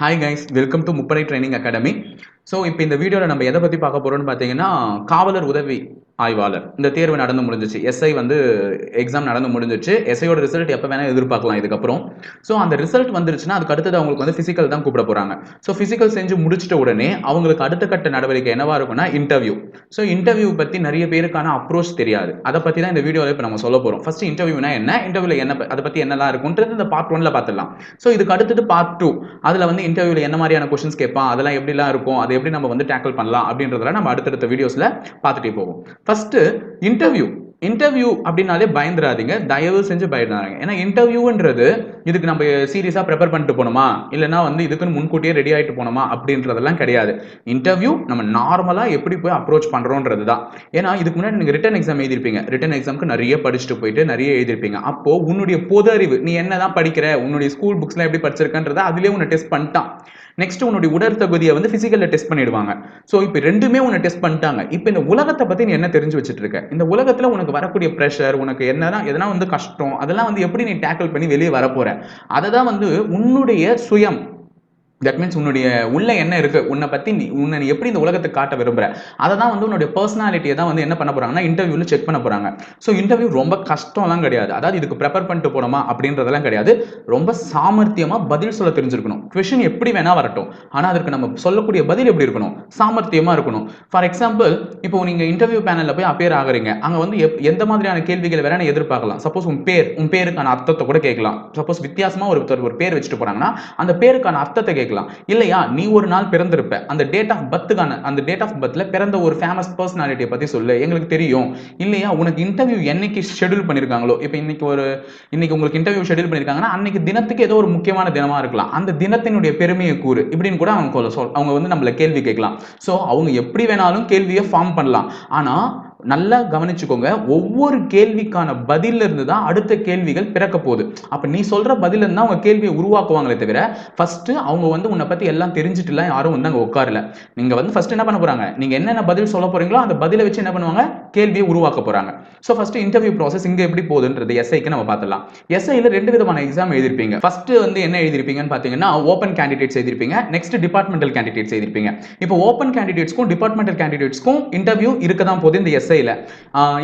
Hi guys welcome to முப்படை training academy so இப்போ இந்த வீடியோவில் நம்ம எதை பற்றி பார்க்க போகிறோம்னு பார்த்தீங்கன்னா காவலர் உதவி ஆய்வாளர். இந்த தேர்வு நடந்து முடிஞ்சிச்சு. எஸ்ஐ வந்து எக்ஸாம் நடந்து முடிஞ்சிச்சு. எஸ்ஐயோட ரிசல்ட் எப்போ வேணால் எதிர்பார்க்கலாம் இதுக்கப்புறம். ஸோ அந்த ரிசல்ட் வந்துருச்சுன்னா அதுக்கு அடுத்தது அவங்களுக்கு வந்து ஃபிசிக்கல் தான் கூப்பிட போகிறாங்க ஸோ ஃபிசிக்கல் செஞ்சு முடிச்சிட்ட உடனே அவங்களுக்கு அடுத்த கட்ட நடவடிக்கை என்னவா இருக்கும்னா இன்டர்வியூ ஸோ இன்டர்வியூ பற்றி நிறைய பேருக்கான அப்ரோச் தெரியாது. அதை பற்றி தான் இந்த வீடியோவில் இப்போ நம்ம சொல்ல போகிறோம் ஃபர்ஸ்ட் இன்டர்வியூனா என்ன? இன்டர்வியூவில் என்ன அதை பற்றி என்னலாம் இருக்குன்றது இந்த பார்ட் ஒன்ல பார்த்துடலாம் ஸோ இதுக்கு அடுத்தது பார்ட் டூ அதில் வந்து இன்டர்வியூவில் என்ன மாதிரியான கொஸ்டின்ஸ் கேட்பான்? அதெல்லாம் எப்படிலாம் இருக்கும்? அதை எப்படி நம்ம வந்து டேக்கிள் பண்ணலாம்? அப்படின்றதெல்லாம் நம்ம அடுத்தடுத்த வீடியோஸில் பார்த்துட்டே போவோம். ஃபஸ்ட்டு இன்டர்வியூ இன்டர்வியூ அப்படின்னாலே பயந்துடாதீங்க தயவு செஞ்சு பயந்துறாங்க ஏன்னா இன்டர்வியூன்றது இதுக்கு நம்ம சீரியஸாக ப்ரிப்பேர் பண்ணிட்டு போகணுமா இல்லைன்னா வந்து இதுக்குன்னு முன்கூட்டியே ரெடி ஆகிட்டு போகணுமா அப்படின்றதெல்லாம் கிடையாது. இன்டர்வியூ நம்ம நார்மலாக எப்படி போய் அப்ரோச் பண்ணுறோன்றது தான். ஏன்னா இதுக்கு முன்னாடி நீங்கள் ரிட்டன் எக்ஸாம் எழுதிருப்பீங்க ரிட்டன் எக்ஸாமுக்கு நிறைய படிச்சுட்டு போயிட்டு நிறைய எழுதிருப்பீங்க அப்போ உன்னுடைய பொது அறிவு நீ என்ன தான் படிக்கிற உன்னுடைய ஸ்கூல் புக்ஸ்லாம் எப்படி படிச்சிருக்கன்றதை அதுலேயே உன்னை டெஸ்ட் பண்ணிட்டான். நெக்ஸ்ட் உன்னுடைய உடற்தகுதியை வந்து ஃபிசிக்கலில் டெஸ்ட் பண்ணிடுவாங்க. ஸோ இப்போ ரெண்டுமே உன்னை டெஸ்ட் பண்ணிட்டாங்க. இப்போ இந்த உலகத்தை பற்றி நீ என்ன தெரிஞ்சு வச்சுட்டு இருக்க? இந்த உலகத்தில் உனக்கு வரக்கூடிய ப்ரெஷர் உனக்கு என்னதான் எதனா வந்து கஷ்டம் அதெல்லாம் வந்து எப்படி நீ டேக்கிள் பண்ணி வெளியே வரப்போற? அதை தான் வந்து உன்னுடைய சுயம். தட் மீன்ஸ் உன்னுடைய உள்ள என்ன இருக்கு? உன்னை பத்தி நீ உன்னை நீ எப்படி இந்த உலகத்தை காட்ட விரும்புற? அதை தான் வந்து உன்னுடைய பர்சனாலிட்டியை தான் வந்து என்ன பண்ண போறாங்கன்னா இன்டர்வியூல செக் பண்ண போறாங்க. ஸோ இன்டர்வியூ ரொம்ப கஷ்டம்லாம் கிடையாது. அதாவது இதுக்கு ப்ரிப்பேர் பண்ணிட்டு போனோமா அப்படின்றதெல்லாம் கிடையாது. ரொம்ப சாமர்த்தியமா பதில் சொல்ல தெரிஞ்சிருக்கணும். கொஷின் எப்படி வேணா வரட்டும். ஆனால் அதற்கு நம்ம சொல்லக்கூடிய பதில் எப்படி இருக்கணும்? சாமர்த்தியமா இருக்கணும். ஃபார் எக்ஸாம்பிள் இப்போ நீங்க இன்டர்வியூ பேனல்ல போய் அப்பேர் ஆகுறீங்க. அங்க வந்து எப்- எந்த மாதிரியான கேள்விகள் வேற எதிர்பார்க்கலாம். சப்போஸ் உன் பேர் உன் பேருக்கான அர்த்தத்தை கூட கேட்கலாம். சப்போஸ் வித்தியாசமா ஒருத்தர் ஒரு பேர் வச்சுட்டு போறாங்கன்னா அந்த பேருக்கான அர்த்தத்தை கேட்கலாம். இல்லையா? நீ ஒரு நாள் பிறந்திருப்ப. அந்த டேட் ஆஃப் பர்த்துக்கான அந்த டேட் ஆஃப் பர்த்ல பிறந்த ஒரு ஃபேமஸ் பர்சனாலிட்டியை பத்தி சொல்லு. எங்களுக்கு தெரியும். இல்லையா? உனக்கு இன்டர்வியூ என்னைக்கு ஷெட்யூல் பண்ணிருக்காங்களோ? இப்போ இன்னைக்கு ஒரு இன்னைக்கு உங்களுக்கு இன்டர்வியூ ஷெட்யூல் பண்ணிருக்காங்கன்னா அன்னைக்கு தினத்துக்கு ஏதோ ஒரு முக்கியமான தினமா இருக்கலாம். அந்த தினத்தினுடைய பெருமையை கூறு. இப்படின்னு கூட அவங்க சொல் அவங்க வந்து நம்மள கேள்வி கேட்கலாம். ஸோ அவங்க எப்படி வேணாலும் கேள்வியை ஃபார்ம் பண்ணலாம். ஆனா நல்லா கவனிச்சுக்கோங்க. ஒவ்வொரு கேள்விக்கான பதில இருந்து தான் அடுத்த கேள்விகள் பிறக்க போகுது. அப்ப நீ சொல்ற பதில இருந்தா அவங்க கேள்வியை உருவாக்குவாங்களே தவிர ஃபர்ஸ்ட் அவங்க வந்து உன்னை பத்தி எல்லாம் தெரிஞ்சுட்டுலாம் யாரும் வந்து அங்க உட்காரல. நீங்க வந்து ஃபர்ஸ்ட் என்ன பண்ண போறாங்க? நீங்க என்னென்ன பதில் சொல்ல போறீங்களோ அந்த பதிலை வச்சு என்ன பண்ணுவாங்க? கேள்வியை உருவாக்க போறாங்க. ஸோ ஃபர்ஸ்ட் இன்டர்வியூ ப்ராசஸ் இங்க எப்படி போகுதுன்றது எஸ்ஐக்கு நம்ம பார்த்துலாம் எஸ்ஐல ரெண்டு விதமான எக்ஸாம் எழுதிருப்பீங்க. ஃபர்ஸ்ட் வந்து என்ன எழுதிருப்பீங்கன்னு பாத்தீங்கன்னா ஓப்பன் கேண்டிடேட்ஸ் எழுதிருப்பீங்க. நெக்ஸ்ட் டிபார்ட்மெண்டல் கேண்டிடேட்ஸ் எழுதிருப்பீங்க. இப்போ ஓப்பன் கேண்டிடேட்ஸ்க்கும் டிபார்ட்மெண்டல் கேண்டிடேட்ஸ்க்கும் இன்டர்வியூ இருக்க தான் போகுது. இந்த எஸ்ஐயில்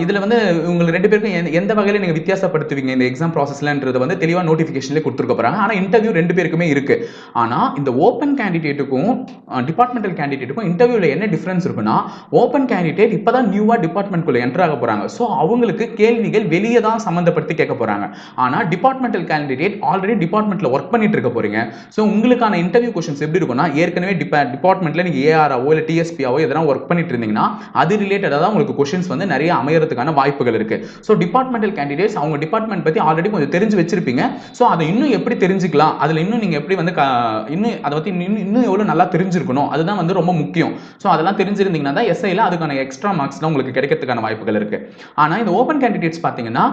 இதில் வந்து உங்களுக்கு ரெண்டு பேருக்கும் எந்த- எந்த வகையில் நீங்கள் வித்தியாசப்படுத்துவீங்க இந்த எக்ஸாம் ப்ராசஸ்லன்றது வந்து தெளிவாக நோட்டிஃபிகேஷன்லேயே கொடுத்துருக்க போகிறாங்க ஆனால் இன்டர்வியூ ரெண்டு பேருக்குமே இருக்குது ஆனால் இந்த ஓப்பன் கேண்டிடேட்டுக்கும் டிபார்ட்மெண்டல் கேண்டிடேட்டுக்கும் இன்டர்வியூவில் என்ன டிஃப்ரென்ஸ் இருக்குன்னா ஓப்பன் கேண்டிடேட் இப்போ தான் நியூவாக டிபார்ட்மெண்ட்குள்ளே ஆக போகிறாங்க ஸோ அவங்களுக்கு கேள்விகள் வெளியே தான் சம்மந்தப்படுத்தி கேட்க போகிறாங்க ஆனால் டிபார்ட்மெண்டல் கேண்டிடேட் ஆல்ரெடி டிபார்ட்மெண்ட்டில் ஒர்க் பண்ணிட்டு இருக்க போகிறீங்க ஸோ உங்களுக்கான இன்டர்வியூ கொஷன்ஸ் எப்படி இருக்கும்னா ஏற்கனவே டிபா டிபார்ட்மெண்ட்ல நீங்கள் ஏஆர்ஓ இல்லை டிஎஸ்பியாவோ எதனா ஒர்க் பண்ணிட்டு இருந்தீங்கன்னா அது ரிலேட்டடாக தான் உங்களுக்கு கொஷின் கொஷின்ஸ் வந்து நிறைய அமையறதுக்கான வாய்ப்புகள் இருக்கு. ஸோ டிபார்ட்மெண்டல் கேண்டிடேட்ஸ் அவங்க டிபார்ட்மெண்ட் பத்தி ஆல்ரெடி கொஞ்சம் தெரிஞ்சு வச்சிருப்பீங்க. ஸோ அதை இன்னும் எப்படி தெரிஞ்சுக்கலாம்? அதுல இன்னும் நீங்க எப்படி வந்து இன்னும் அதை பத்தி இன்னும் இன்னும் எவ்வளவு நல்லா தெரிஞ்சிருக்கணும்? அதுதான் வந்து ரொம்ப முக்கியம். ஸோ அதெல்லாம் தெரிஞ்சிருந்தீங்கன்னா தான் எஸ்ஐல அதுக்கான எக்ஸ்ட்ரா மார்க்ஸ்லாம் உங்களுக்கு கிடைக்கிறதுக்கான வாய்ப்புகள் இருக்கு. ஆனா இந்த ஓப்பன் கேண்டிடேட்ஸ் பாத்தீங்கன்னா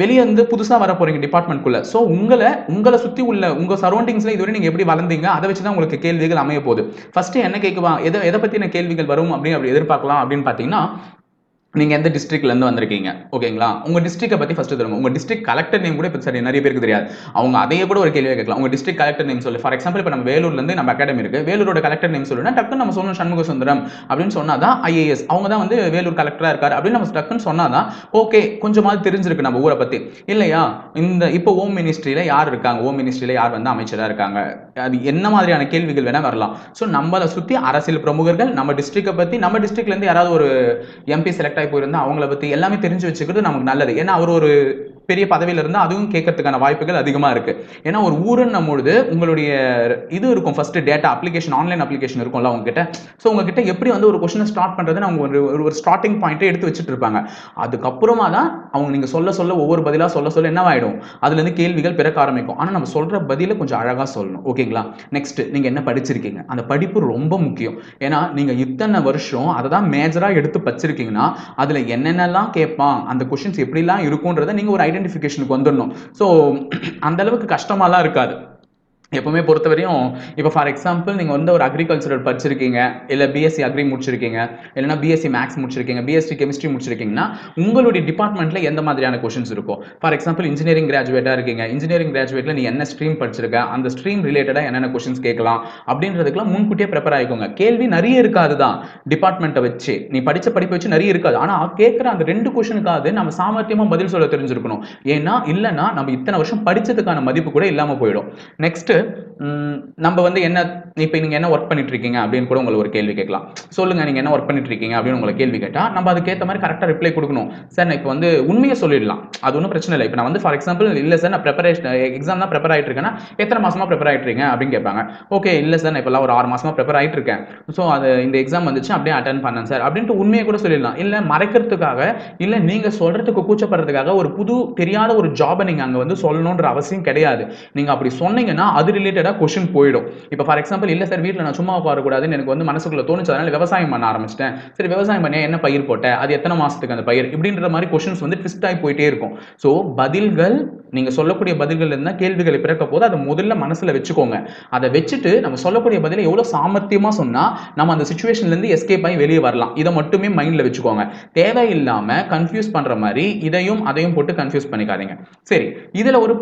வெளியே வந்து புதுசா வர போறீங்க டிபார்ட்மெண்ட்குள்ள ஸோ உங்களை உங்களை சுத்தி உள்ள உங்க சரௌண்டிங்ஸ்ல இதுவரை நீங்க எப்படி வளர்ந்தீங்க? அதை வச்சு தான் உங்களுக்கு கேள்விகள் அமைய போகுது. ஃபர்ஸ்ட் என்ன கேட்குவா? எதை எதை பத்தின கேள்விகள் வரும் அப்படின்னு அப்படி எதிர்பார்க்கலாம் அப்படின்னு பார்த்தீங்கன்னா நீங்கள் எந்த டிஸ்ட்ரிக்ட்லேருந்து வந்திருக்கீங்க? ஓகேங்களா? உங்கள் டிஸ்ட்ரிக்ட்டை பற்றி ஃபஸ்ட்டு தெரியும் உங்கள் டிஸ்ட்ரிக்ட் கலெக்டர் நேம் கூட இப்போ சரி நிறைய பேருக்கு தெரியாது. அவங்க அதையே கூட ஒரு கேள்வி கேட்கலாம். உங்க டிஸ்ட்ரிக்ட் கலெக்டர் நேம் சொல்லு. ஃபார் எக்ஸாம்பிள் இப்போ நம்ம வேலூர்லேருந்து நம்ம அகாடமி இருக்குது வேலூரோட கலெக்டர் நேம் சொல்லுனா டக்குன்னு நம்ம சொன்னோம் சண்முக சுந்தரம் அப்படின்னு சொன்னாதான் ஐஏஎஸ் அவங்க தான் வந்து வேலூர் கலெக்டராக இருக்கார் அப்படின்னு நம்ம டக்குன்னு சொன்னால் தான் ஓகே கொஞ்சமாவது தெரிஞ்சிருக்கு நம்ம ஊரை பற்றி இல்லையா? இந்த இப்போ ஹோம் மினிஸ்ட்ரியில யார் இருக்காங்க? ஹோம் மினிஸ்ட்ரியில் யார் வந்து அமைச்சராக இருக்காங்க? அது என்ன மாதிரியான கேள்விகள் வேணால் வரலாம். ஸோ நம்மளை சுற்றி அரசியல் பிரமுகர்கள் நம்ம டிஸ்ட்ரிக்டை பற்றி நம்ம டிஸ்ட்ரிக்ட்லேருந்து யாராவது ஒரு எம்பி செலக்ட் ஆகி போயிருந்தா அவங்கள பத்தி எல்லாமே தெரிஞ்சு வச்சுக்கிறது நமக்கு நல்லது. ஏன்னா அவர் ஒரு பெரிய பதவியில் இருந்தால் அதுவும் கேட்கறதுக்கான வாய்ப்புகள் அதிகமாக இருக்குது ஏன்னா ஒரு ஊருன்னும் பொழுது உங்களுடைய இது இருக்கும். First data application online application இருக்கும்ல உங்ககிட்ட. ஸோ உங்ககிட்ட எப்படி வந்து ஒரு கொஸ்டினை ஸ்டார்ட் பண்ணுறதுன்னு அவங்க ஒரு ஒரு- ஸ்டார்டிங் பாயிண்ட்டை எடுத்து வச்சுட்டு இருப்பாங்க. அதுக்கப்புறமா தான் அவங்க நீங்கள் சொல்ல சொல்ல ஒவ்வொரு பதிலாக சொல்ல சொல்ல என்னவாயிடும்? அதுலேருந்து கேள்விகள் பிறக்க ஆரம்பிக்கும். ஆனால் நம்ம சொல்கிற பதிலை கொஞ்சம் அழகாக சொல்லணும். ஓகேங்களா நெக்ஸ்ட் நீங்கள் என்ன படிச்சிருக்கீங்க? அந்த படிப்பு ரொம்ப முக்கியம். ஏன்னா நீங்கள் இத்தனை வருஷம் அதை தான் மேஜராக எடுத்து படிச்சிருக்கீங்கன்னா அதில் என்னென்னலாம் கேட்பான்? அந்த கொஷின்ஸ் எப்படிலாம் இருக்கும்ன்றதை நீங்கள் ஒரு ஐடென்டிஃபிகேஷனுக்கு வந்துடணும். ஸோ அந்தளவுக்கு கஷ்டமாலாம் இருக்காது. எப்பவுமே பொறுத்தவரையும் இப்போ ஃபார் எக்ஸாம்பிள் நீங்கள் வந்து ஒரு அக்ரிகல்ச்சரல் படிச்சிருக்கீங்க இல்லை பிஎஸ்சி அக்ரி முடிச்சிருக்கீங்க இல்லைனா பிஎஸ்சி மேக்ஸ் முடிச்சிருக்கீங்க பிஎஸ்சி கெமிஸ்ட்ரி முடிச்சிருக்கீங்கன்னா உங்களுடைய டிபார்ட்மெண்ட்டில் எந்த மாதிரியான கொஷின்ஸ் இருக்கும்? ஃபார் எக்ஸாம்பிள் இன்ஜினியரிங் கிராஜுவேட்டாக இருக்கீங்க இன்ஜினியரிங் கிராஜுவேட்டில் நீ என்ன ஸ்ட்ரீம் படிச்சிருக்க அந்த ஸ்ட்ரீம் ரிலேட்டடாக என்னென்ன கொஷின்ஸ் கேட்கலாம் அப்படின்றதுக்குலாம் முன்கூட்டியே ப்ரிப்பேர் ஆகிக்கோங்க கேள்வி நிறைய இருக்காது தான் டிபார்ட்மெண்ட்டை வச்சு. நீ படித்த படிப்பை வச்சு நிறைய இருக்காது. ஆனால் கேட்குற அந்த ரெண்டு கொஷனுக்காவது நம்ம சாமர்த்தியமாக பதில் சொல்ல தெரிஞ்சிருக்கணும். ஏன்னா இல்லைன்னா நம்ம இத்தனை வருஷம் படித்ததுக்கான மதிப்பு கூட இல்லாமல் போயிடும். Next né? நம்ம வந்து என்ன இப்போ நீங்கள் என்ன ஒர்க் பண்ணிட்டு இருக்கீங்க அப்படின்னு கூட உங்களுக்கு ஒரு கேள்வி கேட்கலாம். சொல்லுங்கள் நீங்கள் என்ன ஒர்க் பண்ணிட்டு இருக்கீங்க அப்படின்னு உங்களை கேள்வி கேட்டால் நம்ம அதுக்கேற்ற மாதிரி கரெக்டாக ரிப்ளை கொடுக்கணும். சார் நான் இப்போ வந்து உண்மையை சொல்லிடலாம். அது ஒன்றும் பிரச்சனை இல்லை. இப்போ நான் வந்து ஃபார் எக்ஸாம்பிள் இல்லை சார் நான் ப்ரிப்பரேஷன் எக்ஸாம் தான் ப்ரிப்பேர் ஆகிட்டு இருக்கேன்னா எத்தனை மாதமாக ப்ரிப்பேர் ஆகிட்டு அப்படின்னு கேட்பாங்க. ஓகே இல்லை சார் நான் இப்போலாம் ஒரு ஆறு மாதமாக ப்ரிப்பேர் ஆகிட்டு இருக்கேன் ஸோ அது இந்த எக்ஸாம் வந்துச்சு அப்படியே அட்டன் பண்ணேன் சார் அப்படின்ட்டு உண்மையை கூட சொல்லிடலாம். இல்லை மறைக்கிறதுக்காக இல்லை நீங்கள் சொல்கிறதுக்கு கூச்சப்படுறதுக்காக ஒரு புது தெரியாத ஒரு ஜாபை நீங்கள் அங்கே வந்து சொல்லணுன்ற அவசியம் கிடையாது. நீங்கள் அப்படி சொன்னீங்கன்னா அது ரிலேட்டடாக கொஷின் போயிடும். இப்போ ஃபார் எக்ஸாம்பிள் இல்லை சார் வீட்டில் நான் சும்மா உட்காரக்கூடாதுன்னு எனக்கு வந்து மனசுக்குள்ள தோணுச்சு. அதனால விவசாயம் பண்ண ஆரம்பிச்சிட்டேன். சரி விவசாயம் பண்ணி என்ன பயிர் போட்டேன்? அது எத்தனை மாதத்துக்கு அந்த பயிர்? இப்படின்ற மாதிரி கொஷின்ஸ் வந்து ட்விஸ்ட் ஆகி போயிட்டே இருக்கும். ஸோ பதில்கள் நீங்கள் சொல்லக்கூடிய பதில்கள் இருந்தால் கேள்விகளை பிறக்க போது அதை முதல்ல மனசுல வச்சுக்கோங்க. அதை வச்சுட்டு நம்ம சொல்லக்கூடிய பதிலை எவ்வளவு சாமர்த்தியமா சொன்னால் நம்ம அந்த சுச்சுவேஷன்ல இருந்து எஸ்கேப் ஆகி வெளியே வரலாம். இதை மட்டுமே மைண்டில் வச்சுக்கோங்க. தேவையில்லாம கன்ஃபியூஸ் பண்ற மாதிரி இதையும் அதையும் போட்டு கன்ஃபியூஸ் பண்ணிக்காதீங்க. சரி இதுல ஒரு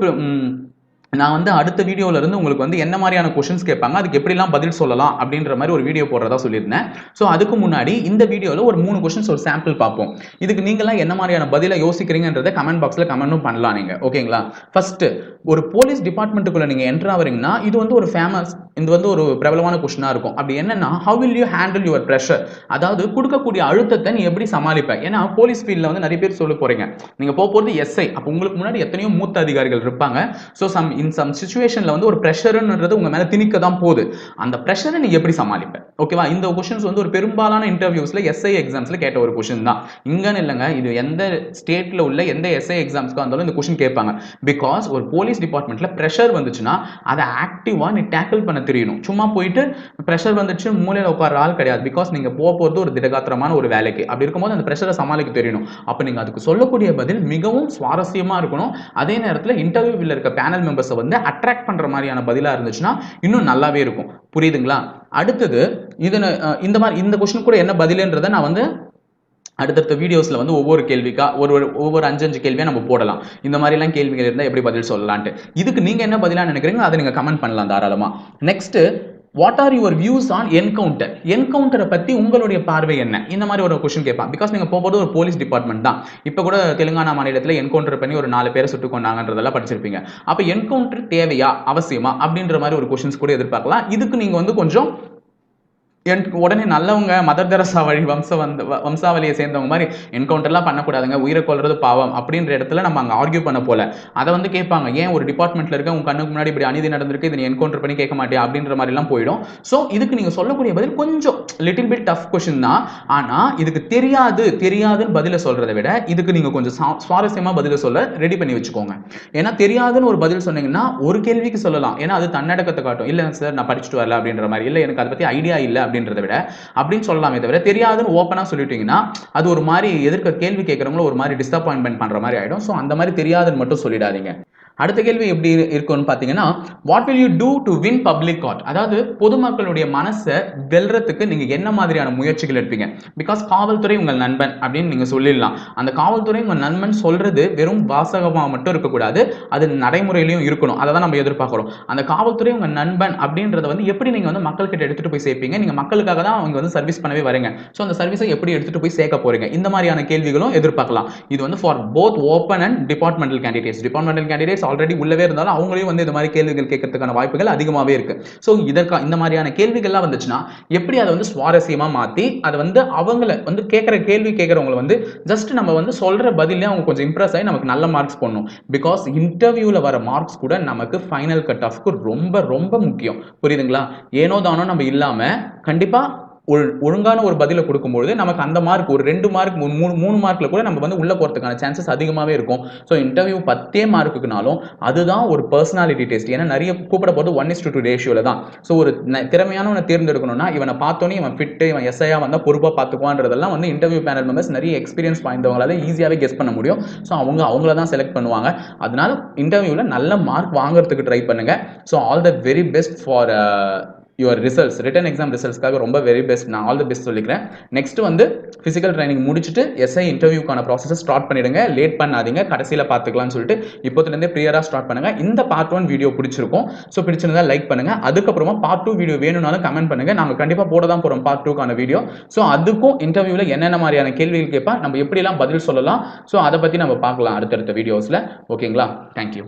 நான் வந்து அடுத்த வீடியோல இருந்து உங்களுக்கு வந்து என்ன மாதிரியான கொஷின்ஸ் கேட்பாங்க அதுக்கு எப்படிலாம் பதில் சொல்லலாம் அப்படின்ற மாதிரி ஒரு வீடியோ போடுறதா சொல்லியிருந்தேன். ஸோ அதுக்கு முன்னாடி இந்த வீடியோவில் ஒரு மூணு கொஷின்ஸ் ஒரு சாம்பிள் பார்ப்போம். இதுக்கு நீங்களாம் என்ன மாதிரியான பதிலை யோசிக்கிறீங்கன்றதை கமெண்ட் பாக்ஸில் கமெண்ட்டும் பண்ணலாம் நீங்கள் ஓகேங்களா ஃபர்ஸ்ட் ஒரு போலீஸ் டிபார்ட்மெண்ட்டுக்குள்ள நீங்கள் என்ட்ரு ஆகிறீங்கன்னா இது வந்து ஒரு ஃபேமஸ் இது வந்து ஒரு பிரபலமான கொஷினாக இருக்கும். அப்படி என்னன்னா how will you handle your pressure அதாவது கொடுக்கக்கூடிய அழுத்தத்தை நீ எப்படி சமாளிப்ப? ஏன்னா போலீஸ் ஃபீல்டில் வந்து நிறைய பேர் சொல்ல போகிறீங்க நீங்கள் போக போகிறது எஸ்ஐ அப்போ உங்களுக்கு முன்னாடி எத்தனையோ மூத்த அதிகாரிகள் இருப்பாங்க. ஸோ சம் இன் சம் சுச்சுவேஷனில் வந்து ஒரு ப்ரெஷருன்றது உங்கள் மேலே திணிக்க தான் போகுது. அந்த ப்ரெஷரை நீ எப்படி சமாளிப்ப? ஓகேவா இந்த கொஷின்ஸ் வந்து ஒரு பெரும்பாலான இன்டர்வியூஸில் எஸ்ஐ எக்ஸாம்ஸில் கேட்ட ஒரு கொஷின் தான். இங்கேன்னு இல்லைங்க இது எந்த ஸ்டேட்டில் உள்ள எந்த எஸ்ஐ எக்ஸாம்ஸ்க்கு இருந்தாலும் இந்த கொஷின் கேட்பாங்க. பிகாஸ் ஒரு போலீஸ் டிபார்ட்மெண்ட்டில் ப்ரெஷர் வந்துச்சுன்னா அதை ஆக்டிவாக நீ டேக்கிள் பண்ண தெரியணும். சும்மா போயிட்டு ப்ரெஷர் வந்துச்சு மூலையில் உட்கார ஆள் கிடையாது. பிகாஸ் நீங்கள் போக போகிறது ஒரு திடகாத்திரமான ஒரு வேலைக்கு. அப்படி இருக்கும்போது அந்த ப்ரெஷரை சமாளிக்க தெரியணும். அப்போ நீங்கள் அதுக்கு சொல்லக்கூடிய பதில் மிகவும் சுவாரஸ்யமாக இருக்கணும். அதே நேரத்தில் இன்டர்வியூவில் இருக்க பேனல் மெம்பர்ஸ் வந்து அட்ராக்ட் பண்ணுற மாதிரியான பதிலாக இருந்துச்சுன்னா இன்னும் நல்லாவே இருக்கும். புரியுதுங்களா? அடுத்தது இது இந்த மாதிரி இந்த கொஸ்டின் கூட என்ன பதிலுன்றதை நான் வந்து அடுத்தடுத்த வீடியோஸில் வந்து ஒவ்வொரு கேள்விக்கா ஒரு ஒரு ஒவ்வொரு அஞ்சு அஞ்சு கேள்வியாக நம்ம போடலாம். இந்த மாதிரிலாம் கேள்விகள் இருந்தால் எப்படி பதில் சொல்லலான்ட்டு. இதுக்கு நீங்கள் என்ன பதிலாக நினைக்கிறீங்க அதை நீங்கள் கமெண்ட் பண்ணலாம் தாராளமாக next what are your views on encounter என்கவுண்டரை பற்றி உங்களுடைய பார்வை என்ன? இந்த மாதிரி ஒரு கொஷின் கேட்பான். பிகாஸ் நீங்கள் போகும்போது ஒரு போலீஸ் டிபார்ட்மெண்ட் தான். இப்போ கூட தெலுங்கானா மாநிலத்தில் என்கவுண்டர் பண்ணி ஒரு நாலு பேரை சுட்டு கொண்டாங்கன்றதெல்லாம் படிச்சிருப்பீங்க. அப்போ என்கவுண்டர் தேவையா? அவசியமா? அப்படின்ற மாதிரி ஒரு கொஷின்ஸ் கூட எதிர்பார்க்கலாம். இதுக்கு நீங்கள் வந்து கொஞ்சம் எனக்கு உடனே நல்லவங்க மதர் தெரசா வழி வம்ச வந்த வம்சாவளியை சேர்ந்தவங்க மாதிரி என்கவுண்டர்லாம் பண்ணக்கூடாதுங்க. உயிரை கொள்றது பாவம் அப்படின்ற இடத்துல நம்ம அங்கே ஆர்கியூ பண்ண போல. அதை வந்து கேட்பாங்க ஏன் ஒரு டிபார்ட்மெண்ட்ல இருக்க உங்க கண்ணுக்கு முன்னாடி இப்படி அநீதி நடந்திருக்கு இதை என்கவுண்டர் பண்ணி கேட்க மாட்டேன் அப்படின்ற மாதிரிலாம் போயிடும். ஸோ இதுக்கு நீங்க சொல்லக்கூடிய பதில் கொஞ்சம் லிட்டில் பிட் டஃப் கொஷின் தான். ஆனா இதுக்கு தெரியாது தெரியாதுன்னு பதில சொல்றதை விட இதுக்கு நீங்க கொஞ்சம் சா- சுவாரஸ்யமா பதில சொல்ல ரெடி பண்ணி வச்சுக்கோங்க. ஏன்னா தெரியாதுன்னு ஒரு பதில் சொன்னீங்கன்னா ஒரு கேள்விக்கு சொல்லலாம். ஏன்னா அது தன்னடக்கத்தை காட்டும். இல்லை சார் நான் படிச்சுட்டு வரல அப்படின்ற மாதிரி. இல்லை எனக்கு அதை பத்தி ஐடியா இல்லை அப்படின்றத விட அப்படின்னு சொல்லலாமே தவிர தெரியாதுன்னு ஓப்பனாக சொல்லிட்டீங்கன்னா அது ஒரு மாதிரி எதிர்க்க கேள்வி கேட்குறவங்களும் ஒரு மாதிரி டிசப்பாயின்மெண்ட் பண்ற மாதிரி ஆயிடும். ஸோ அந்த மாதிரி தெரியாதுன்னு மட்டும் சொல்லிடாதீங்க. அடுத்த கேள்வி எப்படி இருக்கும்னு பார்த்தீங்கன்னா what will you do to win public god அதாவது பொதுமக்களுடைய மனசை வெல்றதுக்கு நீங்க என்ன மாதிரியான முயற்சிகள் எடுப்பீங்க? பிகாஸ் காவல்துறை உங்கள் நண்பன் அப்படின்னு நீங்க சொல்லிடலாம். அந்த காவல்துறை உங்கள் நண்பன் சொல்றது வெறும் வாசகமாக மட்டும் இருக்கக்கூடாது. அது நடைமுறையிலையும் இருக்கணும். அதை தான் நம்ம எதிர்பார்க்குறோம். அந்த காவல்துறை உங்கள் நண்பன் அப்படின்றத வந்து எப்படி நீங்க வந்து மக்கள்கிட்ட எடுத்துட்டு போய் சேர்ப்பீங்க? நீங்க மக்களுக்காக தான் அவங்க வந்து சர்வீஸ் பண்ணவே வரீங்க. ஸோ அந்த சர்வீஸை எப்படி எடுத்துட்டு போய் சேர்க்க போறீங்க? இந்த மாதிரியான கேள்விகளும் எதிர்பார்க்கலாம். இது வந்து for both open and departmental candidates departmental candidates already உள்ளவே இருந்தாலும் அவங்களையும் வந்து இந்த மாதிரி கேள்விகள் கேட்கறதுக்கான வாய்ப்புகள் அதிகமாகவே இருக்கு. ஸோ இதற்காக இந்த மாதிரியான கேள்விகள்லாம் வந்துச்சுன்னா எப்படி அதை வந்து சுவாரஸ்யமாக மாற்றி அதை வந்து அவங்கள வந்து கேட்குற கேள்வி கேட்குறவங்கள வந்து ஜஸ்ட் நம்ம வந்து சொல்கிற பதிலே அவங்க கொஞ்சம் இம்ப்ரெஸ் ஆகி நமக்கு நல்ல மார்க்ஸ் போடணும். பிகாஸ் இன்டர்வியூவில் வர மார்க்ஸ் கூட நமக்கு ஃபைனல் கட் ஆஃப்க்கு ரொம்ப ரொம்ப முக்கியம். புரியுதுங்களா? ஏனோ தானோ நம்ம இல்லாமல் கண்டிப்பாக ஒழு- ஒழுங்கான ஒரு பதிலை கொடுக்கும்பொழுது நமக்கு அந்த மார்க் ஒரு ரெண்டு மார்க் மூணு மூணு மார்க்கில் கூட நம்ம வந்து உள்ளே போகிறதுக்கான சான்சஸ் அதிகமாகவே இருக்கும். ஸோ இன்டர்வியூ பத்தே மார்க்குனாலும் அதுதான் ஒரு பர்சனாலிட்டி டெஸ்ட் ஏன்னா நிறைய கூப்பிட போகிறது ஒன் இஸ் டூ ரேஷியோவில் தான். ஸோ ஒரு திறமையானவனை தேர்ந்தெடுக்கணும்னா இவனை பார்த்தோன்னே இவன் ஃபிட்டு இவன் எஸ்ஐயாக வந்தால் பொறுப்பாக பார்த்துக்குவான்றதெல்லாம் வந்து இன்டர்வியூ பேனல் மெம்பர்ஸ் நிறைய எக்ஸ்பீரியன்ஸ் வாய்ந்தவங்களால ஈஸியாகவே கெஸ் பண்ண முடியும். ஸோ அவங்க அவங்கள தான் செலக்ட் பண்ணுவாங்க. அதனால இன்டர்வியூவில் நல்ல மார்க் வாங்குறதுக்கு ட்ரை பண்ணுங்கள் so all the very best for your results written exam ரிசல்ட்ஸ்க்காக ரொம்ப வெரி பெஸ்ட் நான் ஆல் தி பெஸ்ட் சொல்லிக்கிறேன். நெக்ஸ்ட் வந்து ஃபிசிக்கல் ட்ரைனிங் முடிச்சுட்டு எஸ்ஐ இன்டர்வியூக்கான ப்ராசஸை ஸ்டார்ட் பண்ணிடுங்க. லேட் பண்ணாதீங்க. கடைசியில் பார்த்துக்கலாம்னு சொல்லிட்டு இப்போத்துலேருந்தே ப்ரியராக ஸ்டார்ட் பண்ணுங்க. இந்த பார்ட் ஒன் வீடியோ பிடிச்சிருக்கும். ஸோ பிடிச்சிருந்தா லைக் பண்ணுங்க. அதுக்கப்புறமா பார்ட் டூ வீடியோ வேணும்னாலும் கமெண்ட் பண்ணுங்கள் நாங்கள் கண்டிப்பாக போட தான் போகிறோம் பார்ட் டூக்கான வீடியோ ஸோ அதுக்கும் இன்டர்வியூவில் என்னென்ன மாதிரியான கேள்விகள் கேட்பா நம்ம எப்படிலாம் பதில் சொல்லலாம். ஸோ அதை பற்றி நம்ம பார்க்கலாம் அடுத்தடுத்த வீடியோஸில் ஓகேங்களா தேங்க்யூ